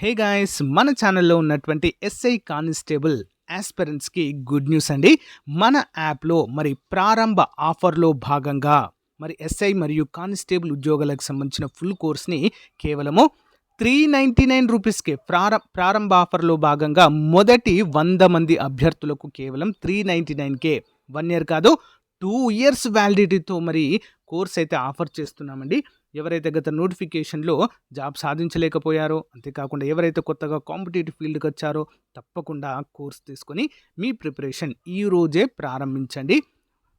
Hey guys మన ఛానల్లో ఉన్నటువంటి ఎస్ఐ కానిస్టేబుల్ ఆస్పిరెంట్స్కి గుడ్ న్యూస్ అండి. మన యాప్లో మరి ప్రారంభ ఆఫర్లో భాగంగా మరి ఎస్ఐ మరియు కానిస్టేబుల్ ఉద్యోగాలకు సంబంధించిన ఫుల్ కోర్స్ని కేవలము త్రీ నైంటీ నైన్ రూపీస్కి ప్రార ప్రారంభ ఆఫర్లో భాగంగా మొదటి వంద మంది అభ్యర్థులకు కేవలం త్రీ నైంటీ నైన్కే వన్ ఇయర్ కాదు టూ ఇయర్స్ వ్యాలిడిటీతో మరి కోర్స్ అయితే ఆఫర్ చేస్తున్నామండి. ఎవరైతే గత నోటిఫికేషన్లో జాబ్ సాధించలేకపోయారో అంతేకాకుండా ఎవరైతే కొత్తగా కాంపిటేటివ్ ఫీల్డ్కి వచ్చారో తప్పకుండా కోర్స్ తీసుకొని మీ ప్రిపరేషన్ ఈ రోజే ప్రారంభించండి.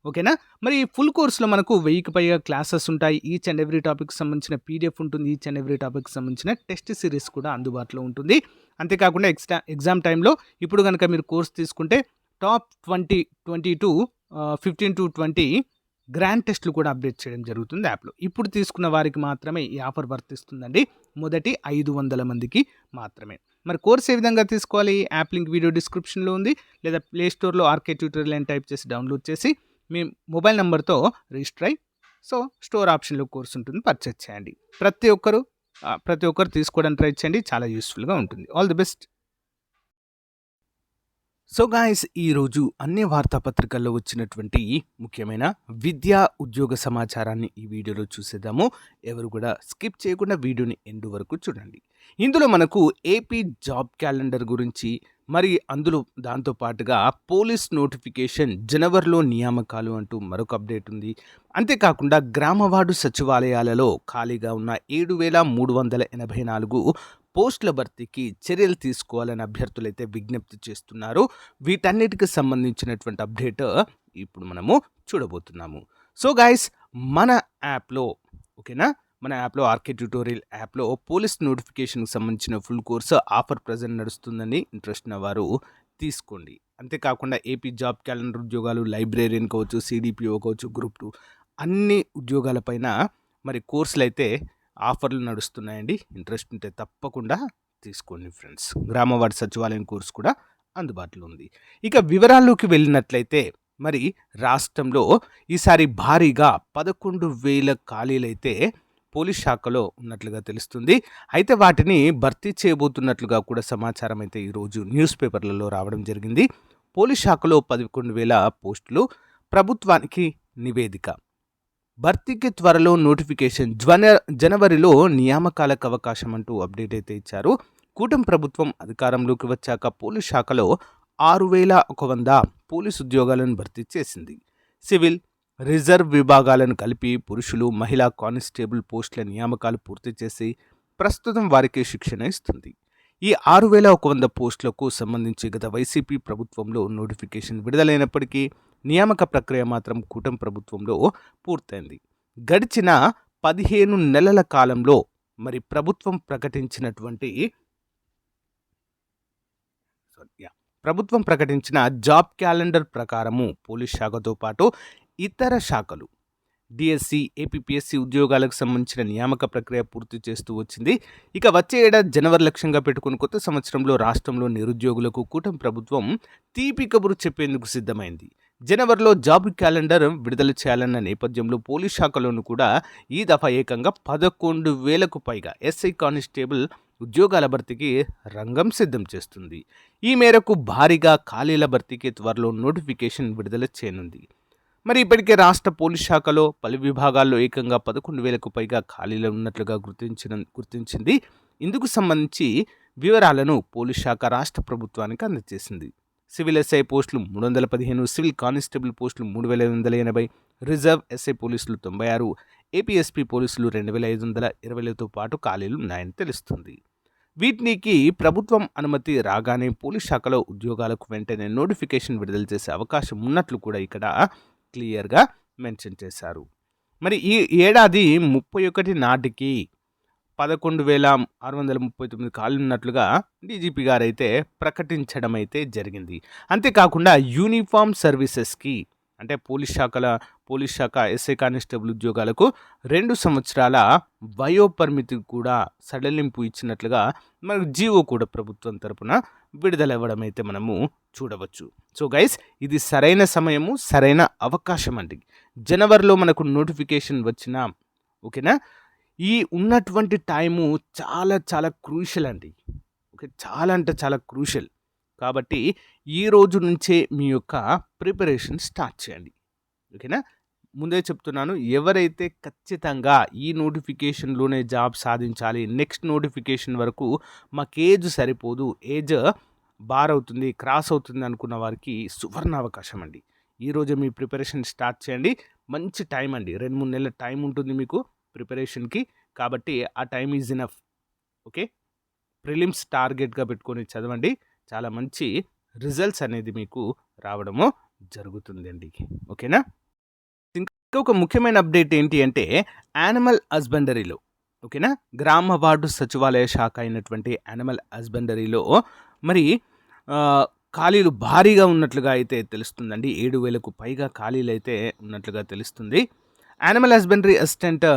ఓకేనా? మరి ఫుల్ కోర్స్లో మనకు వెయ్యికి పైగా క్లాసెస్ ఉంటాయి. ఈచ్ అండ్ ఎవ్రీ టాపిక్ సంబంధించిన పీడిఎఫ్ ఉంటుంది. ఈచ్ అండ్ ఎవ్రీ టాపిక్ సంబంధించిన టెస్ట్ సిరీస్ కూడా అందుబాటులో ఉంటుంది. అంతేకాకుండా ఎక్స్టా ఎగ్జామ్ టైంలో ఇప్పుడు కనుక మీరు కోర్స్ తీసుకుంటే top twenty twenty to fifteen to twenty grand టెస్ట్లు కూడా అప్డేట్ చేయడం జరుగుతుంది యాప్లో. ఇప్పుడు తీసుకున్న వారికి మాత్రమే ఈ ఆఫర్ వర్తిస్తుందండి. మొదటి ఐదు వందల మందికి మాత్రమే. మరి కోర్స్ ఏ విధంగా తీసుకోవాలి? యాప్ లింక్ వీడియో డిస్క్రిప్షన్లో ఉంది. లేదా ప్లే స్టోర్లో ఆర్కే ట్యూటోరియల్ అని టైప్ చేసి డౌన్లోడ్ చేసి మీ మొబైల్ నెంబర్తో రిజిస్టర్ అయ్యి సో స్టోర్ ఆప్షన్లో కోర్స్ ఉంటుంది పర్చేస్ చేయండి. ప్రతి ఒక్కరు ప్రతి ఒక్కరు తీసుకోవడానికి ట్రై చేయండి. చాలా యూస్ఫుల్గా ఉంటుంది. All the best. So guys ఈరోజు అన్ని వార్తాపత్రికల్లో వచ్చినటువంటి ముఖ్యమైన విద్యా ఉద్యోగ సమాచారాన్ని ఈ వీడియోలో చూసేద్దాము. ఎవరు కూడా స్కిప్ చేయకుండా వీడియోని ఎండ్ వరకు చూడండి. ఇందులో మనకు ఏపీ జాబ్ క్యాలెండర్ గురించి మరి అందులో దాంతో పాటుగా పోలీస్ నోటిఫికేషన్ జనవరిలో నియామకాలు అంటూ మరొక అప్డేట్ ఉంది. అంతేకాకుండా గ్రామవార్డు సచివాలయాలలో ఖాళీగా ఉన్న ఏడు వేల మూడు వందల ఎనభై నాలుగు పోస్టుల భర్తీకి చర్యలు తీసుకోవాలని అభ్యర్థులైతే విజ్ఞప్తి చేస్తున్నారు. వీటన్నిటికి సంబంధించినటువంటి అప్డేట్ ఇప్పుడు మనము చూడబోతున్నాము. సో గాయస్ మన యాప్లో ఓకేనా? మన యాప్లో ఆర్కే ట్యూటోరియల్ యాప్లో పోలీస్ నోటిఫికేషన్కి సంబంధించిన ఫుల్ కోర్సు ఆఫర్ ప్రజెంట్ నడుస్తుందని ఇంట్రెస్ట్ ఉన్న వారు తీసుకోండి. అంతేకాకుండా ఏపీ జాబ్ క్యాలెండర్ ఉద్యోగాలు లైబ్రేరియన్ కావచ్చు సిడిపిఓ కావచ్చు గ్రూప్ టూ అన్ని ఉద్యోగాలపైన మరి కోర్సులు అయితే ఆఫర్లు నడుస్తున్నాయండి. ఇంట్రెస్ట్ ఉంటే తప్పకుండా తీసుకోండి ఫ్రెండ్స్. గ్రామవాడి సచివాలయం కోర్సు కూడా అందుబాటులో ఉంది. ఇక వివరాల్లోకి వెళ్ళినట్లయితే మరి రాష్ట్రంలో ఈసారి భారీగా పదకొండు వేల ఖాళీలైతే పోలీస్ శాఖలో ఉన్నట్లుగా తెలుస్తుంది. అయితే వాటిని భర్తీ చేయబోతున్నట్లుగా కూడా సమాచారం అయితే ఈరోజు న్యూస్ పేపర్లలో రావడం జరిగింది. పోలీస్ శాఖలో పదకొండు వేల పోస్టులు ప్రభుత్వానికి నివేదిక. భర్తీకి త్వరలో నోటిఫికేషన్. జ్వన జనవరిలో నియామకాలకు అవకాశం అంటూ అప్డేట్ అయితే ఇచ్చారు. కూటమి ప్రభుత్వం అధికారంలోకి వచ్చాక పోలీస్ శాఖలో ఆరు వేల ఒక వంద పోలీస్ ఉద్యోగాలను భర్తీ చేసింది. సివిల్ రిజర్వ్ విభాగాలను కలిపి పురుషులు మహిళా కానిస్టేబుల్ పోస్టుల నియామకాలు పూర్తి చేసి ప్రస్తుతం వారికి శిక్షణ ఇస్తుంది. ఈ ఆరు వేల ఒక వంద పోస్టులకు సంబంధించి గత వైసీపీ ప్రభుత్వంలో నోటిఫికేషన్ విడుదలైనప్పటికీ నియామక ప్రక్రియ మాత్రం కూటమి ప్రభుత్వంలో పూర్తయింది. గడిచిన పదిహేను నెలల కాలంలో మరి ప్రభుత్వం ప్రకటించినటువంటి ప్రభుత్వం ప్రకటించిన జాబ్ క్యాలెండర్ ప్రకారము పోలీస్ శాఖతో పాటు ఇతర శాఖలు డిఎస్సి ఏపీఎస్సి ఉద్యోగాలకు సంబంధించిన నియామక ప్రక్రియ పూర్తి చేస్తూ వచ్చింది. ఇక వచ్చే ఏడాది జనవరి లక్ష్యంగా పెట్టుకుని కొత్త సంవత్సరంలో రాష్ట్రంలో నిరుద్యోగులకు కూటమి ప్రభుత్వం తీపి కబురు చెప్పేందుకు సిద్ధమైంది. జనవరిలో జాబ్ క్యాలెండర్ విడుదల చేయాలన్న నేపథ్యంలో పోలీస్ శాఖలోనూ కూడా ఈ దఫా ఏకంగా పదకొండు వేలకు పైగా ఎస్ఐ కానిస్టేబుల్ ఉద్యోగాల భర్తీకి రంగం సిద్ధం చేస్తుంది. ఈ మేరకు భారీగా ఖాళీల భర్తీకి త్వరలో నోటిఫికేషన్ విడుదల చేయనుంది. మరి ఇప్పటికే రాష్ట్ర పోలీస్ శాఖలో పలు విభాగాల్లో ఏకంగా పదకొండు వేలకు పైగా ఖాళీలు ఉన్నట్లుగా గుర్తించిన గుర్తించింది. ఇందుకు సంబంధించి వివరాలను పోలీస్ శాఖ రాష్ట్ర ప్రభుత్వానికి అందజేసింది. సివిల్ ఎస్ఐ పోస్టులు మూడు వందల పదిహేను సివిల్ కానిస్టేబుల్ పోస్టులు మూడు వేల ఐదు వందల ఎనభై రిజర్వ్ ఎస్ఐ పోలీసులు తొంభై ఆరు ఏపీఎస్పీ పోలీసులు రెండు వేల ఐదు వందల ఇరవైలతో పాటు ఖాళీలు ఉన్నాయని తెలుస్తుంది. వీటికి ప్రభుత్వం అనుమతి రాగానే పోలీస్ శాఖలో ఉద్యోగాలకు వెంటనే నోటిఫికేషన్ విడుదల చేసే అవకాశం ఉన్నట్లు కూడా ఇక్కడ క్లియర్గా మెన్షన్ చేశారు. మరి ఈ ఏడాది ముప్పై ఒకటి నాటికి పదకొండు వేల ఆరు వందల ముప్పై తొమ్మిది కాళ్ళు ఉన్నట్లుగా డీజీపీ గారు అయితే ప్రకటించడం అయితే జరిగింది. అంతేకాకుండా యూనిఫామ్ సర్వీసెస్కి అంటే పోలీస్ శాఖల పోలీస్ శాఖ ఎస్ఐ కానిస్టేబుల్ ఉద్యోగాలకు రెండు సంవత్సరాల వయో పరిమితి కూడా సడలింపు ఇచ్చినట్లుగా మనకు జీవో కూడా ప్రభుత్వం తరపున విడుదల అయితే మనము చూడవచ్చు. సో గైస్ ఇది సరైన సమయము సరైన అవకాశం అండి. జనవరిలో మనకు నోటిఫికేషన్ వచ్చిన ఓకేనా? ఈ ఉన్నటువంటి టైము చాలా చాలా క్రూషియల్ అండి. ఓకే చాలా అంటే చాలా క్రూషియల్. కాబట్టి ఈ రోజు నుంచే మీ యొక్క ప్రిపరేషన్ స్టార్ట్ చేయండి. ఓకేనా? ముందే చెప్తున్నాను. ఎవరైతే ఖచ్చితంగా ఈ నోటిఫికేషన్లోనే జాబ్ సాధించాలి నెక్స్ట్ నోటిఫికేషన్ వరకు మాకు ఏజ్ సరిపోదు ఏజ్ బార్ అవుతుంది క్రాస్ అవుతుంది అనుకున్న వారికి సువర్ణ అవకాశం అండి. ఈరోజు మీ ప్రిపరేషన్ స్టార్ట్ చేయండి. మంచి టైం అండి. రెండు మూడు నెలల టైం ఉంటుంది మీకు ప్రిపరేషన్కి. కాబట్టి ఆ time is enough. Okay? Prelims టార్గెట్గా పెట్టుకొని చదవండి. చాలా మంచి రిజల్ట్స్ అనేది మీకు రావడము జరుగుతుందండి ఓకేనా? ఒక ముఖ్యమైన అప్డేట్ ఏంటి అంటే యానిమల్ హస్బెండరీలో ఓకేనా గ్రామ వార్డు సచివాలయ శాఖ అయినటువంటి యానిమల్ హస్బెండరీలో మరి ఖాళీలు భారీగా ఉన్నట్లుగా అయితే తెలుస్తుందండి. ఏడు వేలకు పైగా ఖాళీలు అయితే ఉన్నట్లుగా తెలుస్తుంది. యానిమల్ హస్బెండరీ అసిస్టెంట్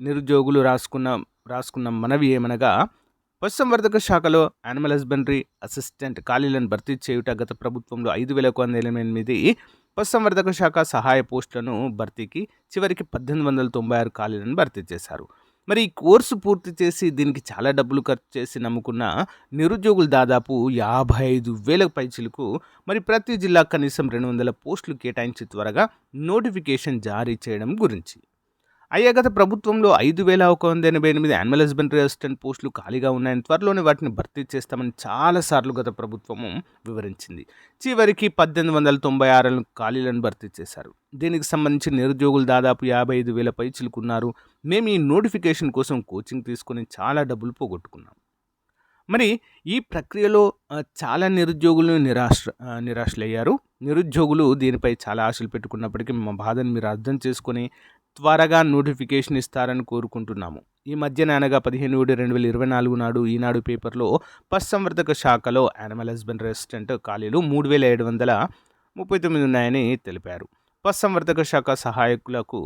నిరుద్యోగులు రాసుకున్న రాసుకున్న మనవి ఏమనగా పశుసంవర్ధక శాఖలో యానిమల్ హస్బెండరీ అసిస్టెంట్ ఖాళీలను భర్తీ చేయుట గత ప్రభుత్వంలో ఐదు వేల ఒక వందల ఎనిమిది పశుసంవర్ధక శాఖ సహాయ పోస్టులను భర్తీకి చివరికి పద్దెనిమిది వందల తొంభై ఆరు ఖాళీలను భర్తీ చేశారు. మరి ఈ కోర్సు పూర్తి చేసి దీనికి చాలా డబ్బులు ఖర్చు చేసి నమ్ముకున్న నిరుద్యోగులు దాదాపు యాభై ఐదు వేల పైచిలకు మరి ప్రతి జిల్లా కనీసం రెండు వందల పోస్టులు కేటాయించి త్వరగా నోటిఫికేషన్ జారీ చేయడం గురించి. అయ్యా గత ప్రభుత్వంలో ఐదు వేల ఒక వంద ఎనభై ఎనిమిది యానిమల్ హస్బెండరీ అసిస్టెంట్ పోస్టులు ఖాళీగా ఉన్నాయని త్వరలోనే వాటిని భర్తీ చేస్తామని చాలాసార్లు గత ప్రభుత్వము వివరించింది. చివరికి పద్దెనిమిది వందల తొంభై ఆరు ఖాళీలను భర్తీ చేశారు. దీనికి సంబంధించి నిరుద్యోగులు దాదాపు యాభై ఐదు వేల పై చిలుకున్నారు. మేము ఈ నోటిఫికేషన్ కోసం కోచింగ్ తీసుకొని చాలా డబ్బులు పోగొట్టుకున్నాం. మరి ఈ ప్రక్రియలో చాలా నిరుద్యోగులు నిరాశ నిరాశలయ్యారు. నిరుద్యోగులు దీనిపై చాలా ఆశలు పెట్టుకున్నప్పటికీ మా బాధను మీరు అర్థం చేసుకొని త్వరగా నోటిఫికేషన్ ఇస్తారని కోరుకుంటున్నాము. ఈ మధ్యన అనగా పదిహేను ఏడు రెండు వేల ఇరవై నాలుగు నాడు ఈనాడు పేపర్లో పశుసంవర్ధక శాఖలో యానిమల్ హస్బెండరీ అసిస్టెంట్ ఖాళీలు మూడు వేల ఏడు వందల ముప్పై తొమ్మిది ఉన్నాయని తెలిపారు. పశుసంవర్ధక శాఖ సహాయకులకు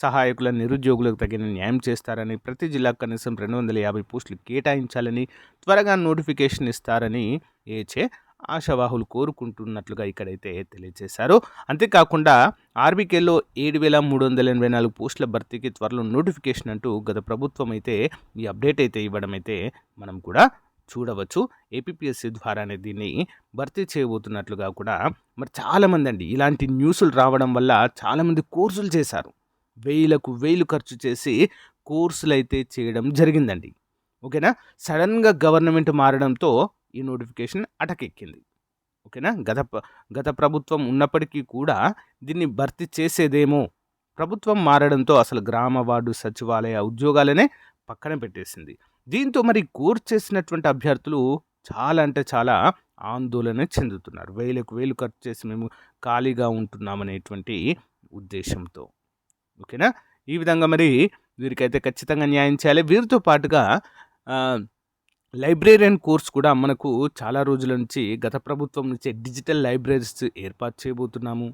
సహాయకుల నిరుద్యోగులకు తగిన న్యాయం చేస్తారని ప్రతి జిల్లాకు కనీసం రెండు వందల యాభై పోస్టులు కేటాయించాలని త్వరగా నోటిఫికేషన్ ఇస్తారని ఏచే ఆశావాహులు కోరుకుంటున్నట్లుగా ఇక్కడైతే తెలియజేశారు. అంతేకాకుండా ఆర్బీకేలో ఏడు వేల మూడు వందల ఎనభై నాలుగు పోస్టుల భర్తీకి త్వరలో నోటిఫికేషన్ అంటూ గత ప్రభుత్వం అయితే ఈ అప్డేట్ అయితే ఇవ్వడం అయితే మనం కూడా చూడవచ్చు. ఏపీఎస్సి ద్వారానే దీన్ని భర్తీ చేయబోతున్నట్లుగా కూడా మరి చాలామంది అండి ఇలాంటి న్యూస్లు రావడం వల్ల చాలామంది కోర్సులు చేశారు. వేలకు వేలు ఖర్చు చేసి కోర్సులు అయితే చేయడం జరిగిందండి. ఓకేనా? సడన్గా గవర్నమెంట్ మారడంతో ఈ నోటిఫికేషన్ అటకెక్కింది. ఓకేనా? గత గత ప్రభుత్వం ఉన్నప్పటికీ కూడా దీన్ని భర్తీ చేసేదేమో ప్రభుత్వం మారడంతో అసలు గ్రామ వార్డు సచివాలయ ఉద్యోగాలనే పక్కన పెట్టేసింది. దీంతో మరి కోర్స్ చేసినటువంటి అభ్యర్థులు చాలా అంటే చాలా ఆందోళన చెందుతున్నారు. వేలకు వేలు ఖర్చు చేసి మేము ఖాళీగా ఉంటున్నామనేటువంటి ఉద్దేశంతో. ఓకేనా? ఈ విధంగా మరి వీరికైతే ఖచ్చితంగా న్యాయం చేయాలి. వీరితో పాటుగా లైబ్రేరియన్ కోర్స్ కూడా మనకు చాలా రోజుల నుంచి గత ప్రభుత్వం నుంచి డిజిటల్ లైబ్రరీస్ ఏర్పాటు చేయబోతున్నాము.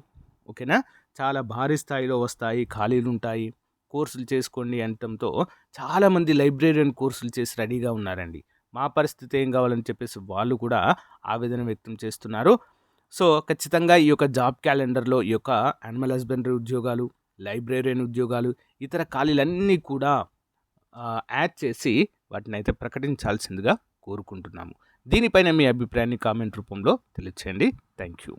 ఓకేనా? చాలా భారీ స్థాయిలో వస్తాయి ఖాళీలు ఉంటాయి. కోర్సులు చేసుకోండి అనటంతో చాలామంది లైబ్రేరియన్ కోర్సులు చేసి రెడీగా ఉన్నారండి. మా పరిస్థితి ఏం కావాలని చెప్పేసి వాళ్ళు కూడా ఆవేదన వ్యక్తం చేస్తున్నారు. సో ఖచ్చితంగా ఈ యొక్క జాబ్ క్యాలెండర్లో ఈ యొక్క యానిమల్ హస్బెండరీ ఉద్యోగాలు లైబ్రేరియన్ ఉద్యోగాలు ఇతర ఖాళీలన్నీ కూడా యాడ్ చేసి వాటిని అయితే ప్రకటించాల్సిందిగా కోరుకుంటున్నాము. దీనిపైన మీ అభిప్రాయాన్ని కామెంట్ రూపంలో తెలియచేయండి. Thank you